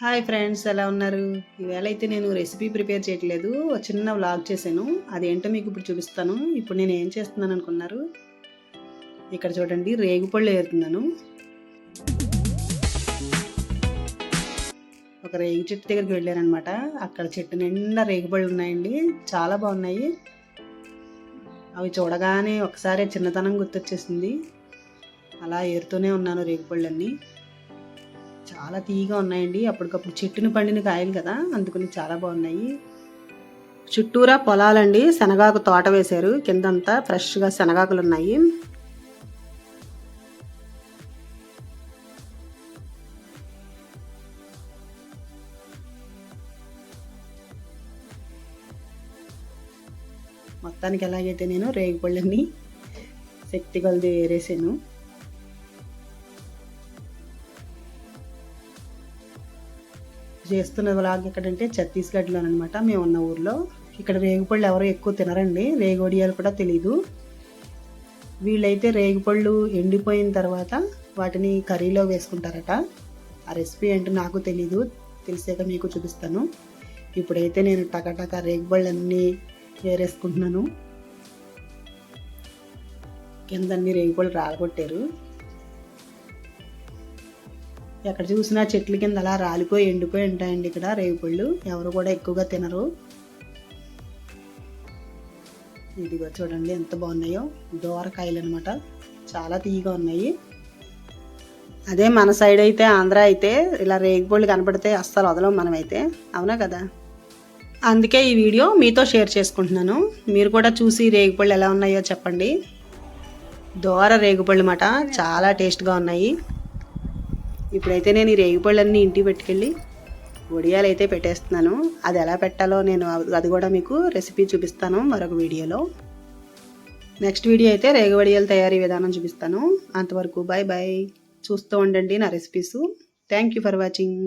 Hi friends ఎలా ఉన్నారు? ఈవేళ అయితే నేను రెసిపీ ప్రిపేర్ చేయట్లేదు. చిన్న వ్లాగ్ చేశాను. అదేంటో మీకు ఇప్పుడు చూపిస్తాను. ఇప్పుడు నేను ఏం చేస్తున్నాను అనుకున్నారు? ఇక్కడ చూడండి రేగుపళ్ళు ఏరుతున్నాను. ఒక రేగు చెట్టు దగ్గరికి వెళ్ళానమాట అక్కడ చెట్టు నిండా రేగుపళ్ళు ఉన్నాయండి. చాలా బాగున్నాయి. అవి చూడగానే ఒకసారి చిన్నతనం గుర్తొచ్చేసింది. అలా ఏరుతూనే ఉన్నాను రేగుపళ్ళన్నీ. చాలా తీయగా ఉన్నాయండి. అప్పటికప్పుడు చెట్టుని పండిన కాయలు కదా అందుకని చాలా బాగున్నాయి. చుట్టూరా పొలాలండి. శనగాకు తోట వేశారు. కిందంతా ఫ్రెష్గా శనగాకులు ఉన్నాయి. మొత్తానికి ఎలాగైతే నేను రేగిపళ్ళని శక్తి కొలది వేరేసాను. చేస్తున్న వ్లాగ్ ఎక్కడంటే ఛత్తీస్గఢ్లో అనమాట మేము ఉన్న ఊర్లో. ఇక్కడ రేగుపళ్ళు ఎవరు ఎక్కువ తినరండి. రేగొడియాలు కూడా తెలీదు. వీళ్ళైతే రేగుపళ్ళు ఎండిపోయిన తర్వాత వాటిని కర్రీలో వేసుకుంటారట. ఆ రెసిపీ ఏంటో నాకు తెలీదు. తెలిసాక మీకు చూపిస్తాను. ఇప్పుడైతే నేను టకాటక రేగుపళ్ళు అన్నీ వేరేసుకుంటున్నాను కింద అన్ని రేగుపళ్ళు రాలగొట్టారు ఎక్కడ చూసినా చెట్ల కింద అలా రాలిపోయి ఎండిపోయి ఉంటాయండి ఇక్కడ రేగుపళ్ళు. ఎవరు కూడా ఎక్కువగా తినరు. ఇదిగో చూడండి ఎంత బాగున్నాయో. దోరకాయలు అనమాట చాలా తీయగా ఉన్నాయి. అదే మన సైడ్ అయితే ఆంధ్ర అయితే ఇలా రేగిపళ్ళు కనపడితే అస్సలు వదలం మనమైతే. అవునా కదా? అందుకే ఈ వీడియో మీతో షేర్ చేసుకుంటున్నాను. మీరు కూడా చూసి రేగిపళ్ళు ఎలా ఉన్నాయో చెప్పండి. దోర రేగుపళ్ళు మాట చాలా టేస్ట్గా ఉన్నాయి. ఇప్పుడైతే నేను ఈ రేగిపళ్ళన్నీ ఇంటికి పెట్టుకెళ్ళి వడియాలు అయితే పెట్టేస్తున్నాను. అది ఎలా పెట్టాలో నేను అది కూడా మీకు రెసిపీ చూపిస్తాను మరొక వీడియోలో. నెక్స్ట్ వీడియో అయితే రేగి వడియాలు తయారీ విధానం చూపిస్తాను. అంతవరకు బాయ్ బాయ్ చూస్తూ ఉండండి నా recipes. Thank you for watching